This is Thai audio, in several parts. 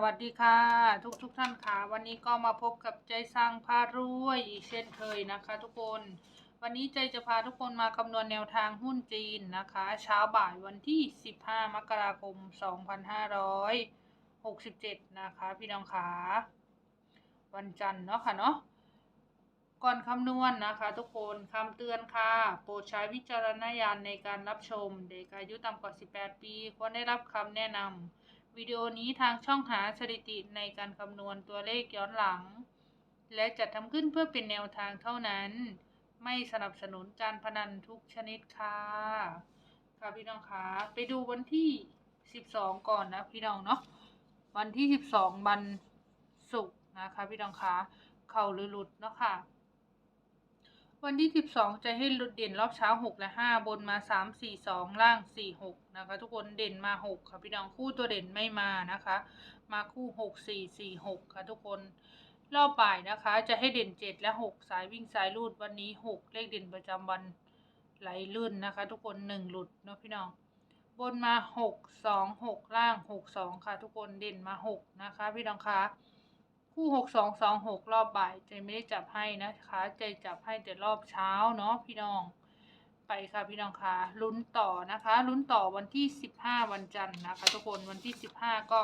วัสดีค่ะ ทุกทุกท่านค่ะ วันนี้ก็มาพบกับใจสร้างพารวยอีกเช่นเคยนะคะ ทุกคน วันนี้ใจจะพาทุกคนมาคำนวณแนวทางหุ้นจีนนะคะ เช้าบ่ายวันที่ 15 มกราคม 2567 นะคะ พี่น้องค่ะวันจันทร์เนาะค่ะเนาะก่อนคำนวณนนะคะ ทุกคนคำเตือนค่ะ โปรดใช้วิจารณญาณในการรับชม เด็กอายุต่ำกว่า 18 ปีควรได้รับคำแนะนำ วิดีโอนี้ทางช่องหาสถิติในการคำนวณตัวเลขย้อนหลัง และจัดทำขึ้นเพื่อเป็นแนวทางเท่านั้น ไม่สนับสนุนการพนันทุกชนิดค่ะค่ะพี่น้องคะไปดูวันที่ 12 ก่อนนะพี่น้องเนาะวันที่ 12 วันศุกร์นะคะพี่น้องคะเข่าหรือหลุดเนาะค่ะ วันที่ 12 จะให้หลุดเด่นรอบเช้า 6 และ 5 บนมา 3 4 2 ล่าง 4 6 นะคะ ทุกคนเด่นมา 6 ค่ะ พี่น้องคู่ตัวเด่นไม่มานะคะ มาคู่ 6 4 4 6 ค่ะทุกคนรอบบ่ายนะคะ จะให้เด่น 7 และ 6 สายวิ่งสายรูดวันนี้ 6 เลขเด่นประจำวันไหลลื่นนะคะ ทุกคน 1 หลุดเนาะพี่น้อง บนมา 6 2 6 ล่าง 6 2 ค่ะ ทุกคนเด่นมา 6 นะคะ พี่น้องคะ คู่6 2 2 6รอบบ่ายใจไม่ได้จับให้นะคะใจจับให้แต่รอบเช้าเนาะพี่น้อง ไปค่ะพี่น้องคะลุ้นต่อนะคะลุ้นต่อวันที่15วันจันทร์นะคะ ทุกคนวันที่15ก็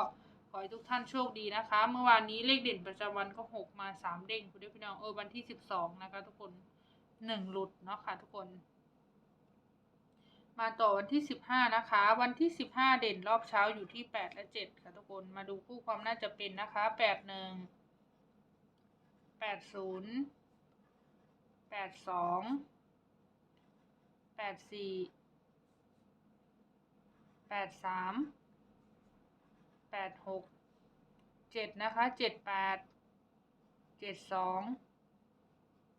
ขอให้ทุกท่านโชคดีนะคะ เมื่อวานนี้เลขเด่นประจำวันก็6มา3เด้งคุณพี่น้องเออวันที่12นะคะ ทุกคน1หลุดเนาะค่ะทุกคนมาต่อวันที่ 15 นะคะ วันที่ 15 เด่นรอบเช้าอยู่ที่ 8 และ 7 ค่ะทุกคน มาดูคู่ความน่าจะเป็นนะคะ 8 1 แปดศูนย์แปดสองแปดสี่แปดสามแปดหกเจ็ดนะคะเจ็ดแปดเจ็ดสอง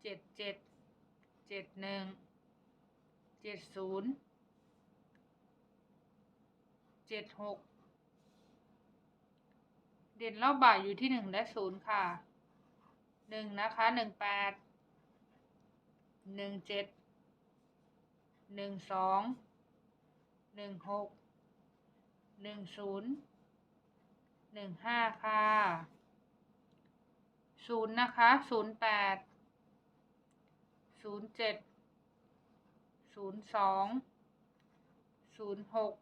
เจ็ดเจ็ดเจ็ดหนึ่งเจ็ดศูนย์เจ็ดหกเด่นรอบบ่ายอยู่ที่หนึ่งและศูนย์ค่ะ หนึ่งนะคะหนึ่งแปดหนึ่งเจ็ดหนึ่งสองหนึ่งหกหนึ่งศูนย์หนึ่งห้าค่ะศูนย์นะคะศูนย์แปดศูนย์เจ็ดศูนย์สองศูนย์หก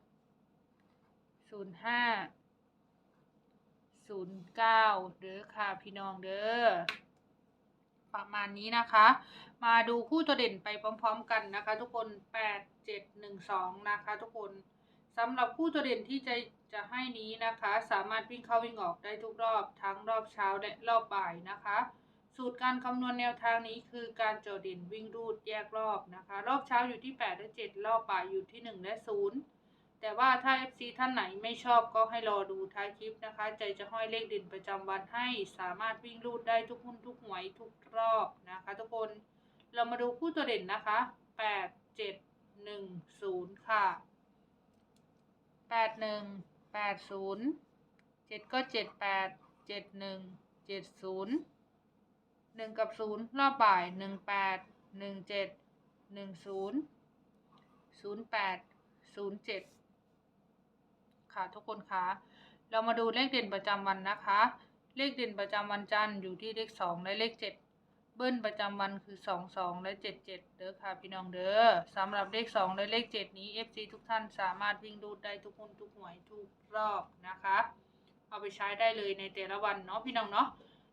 ศูนย์ห้าศูนย์เก้าเด้อค่ะพี่น้องเด้อ ประมาณนี้นะคะ มาดูคู่ตัวเด่นไปพร้อมๆกันนะคะ ทุกคน8 7 1 2นะคะทุกคนสำหรับคู่ตัวเด่นที่จะจะให้นี้นะคะ สามารถวิ่งเข้าวิ่งออกได้ทุกรอบทั้งรอบเช้าและรอบบ่ายนะคะ สูตรการคำนวณแนวทางนี้คือการโจดเด่นวิ่งรูดแยกรอบนะคะ รอบเช้าอยู่ที่8และ7รอบบ่ายอยู่ที่1และ0 แต่ว่าถ้า FC ท่านไหนไม่ชอบก็ให้รอดูท้ายคลิปนะคะ ใจจะห้อยเลขเด่นประจำวันให้สามารถวิ่งรูดได้ทุกหุ้นทุกหวยทุกรอบนะคะ ทุกคนเรามาดูคู่ตัวเด่นนะคะ 8 7 1 0 ค่ะ 8 1 8 0 7 ก็ 7 8 7 1 7 0 1 กับ 0 รอบบ่าย 1 8 1 7 1 0 0 8 0 7 ค่ะทุกคนคะเรามาดูเลขเด่นประจำวันนะคะ เลขเด่นประจำวันจันทร์อยู่ที่เลขสองและเลขเจ็ดเบิ้ลประจำวันคือสองสองและเจ็ดเจ็ดเด้อค่ะพี่น้องเด้อสำหรับเลขสองและเลขเจ็ดนี้ FC ทุกท่านสามารถวิ่งดูดได้ทุกคนทุกหวยทุกรอบนะคะ เอาไปใช้ได้เลยในแต่ละวันเนาะพี่น้องเนาะ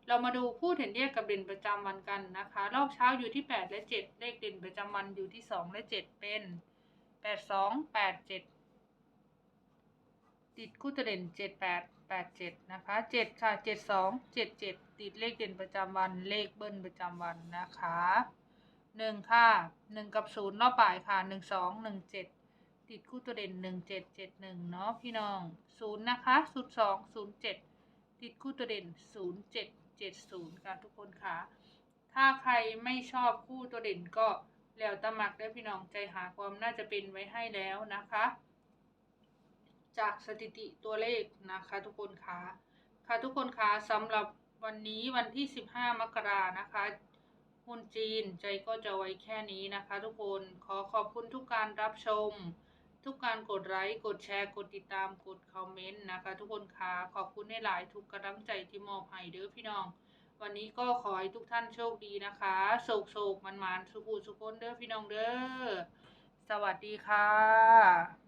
เรามาดูคู่เห็นเรียกกับเด่นประจำวันกันนะคะ รอบเช้าอยู่ที่ 8 และ 7 เลขเด่นประจำวันอยู่ที่ 2 และ 7 เป็น 8 2 8 7 ติดคู่ตัวเด่นเจ็ดแปดแปดเจ็ดนะคะเจ็ดค่ะเจ็ดสองเจ็ดเจ็ดติดเลขเด่นประจำวันเลขเบิ้ลประจำวันนะคะหนึ่งค่ะหนึ่งกับศูนย์รอบบ่ายค่ะหนึ่งสองหนึ่งเจ็ดติดคู่ตัวเด่นหนึ่งเจ็ดเจ็ดหนึ่งเนาะพี่น้องศูนย์นะคะศูนย์สองศูนย์เจ็ดติดคู่ตัวเด่นศูนย์เจ็ดเจ็ดศูนย์ค่ะทุกคนค่ะ ถ้าใครไม่ชอบคู่ตัวเด่นก็แล้วตะหมักได้พี่น้องใจหาความน่าจะเป็นไว้ให้แล้วนะคะ จากสถิติตัวเลขนะคะทุกคนคะค่ะทุกคนคะสำหรับวันนี้วันที่ 15 มกรานะคะหุ้นจีนใจก็จะไว้แค่นี้นะคะ ทุกคนขอขอบคุณทุกการรับชม ทุกการกดไลค์กดแชร์กดติดตามกดคอมเมนต์นะคะ ทุกคนคะขอบคุณในหลายทุกกำลังใจที่มอบให้เด้อพี่น้อง วันนี้ก็ขอให้ทุกท่านโชคดีนะคะโศกโศกมันมันสุขุสุขคนเด้อพี่น้องเด้อสวัสดีค่ะ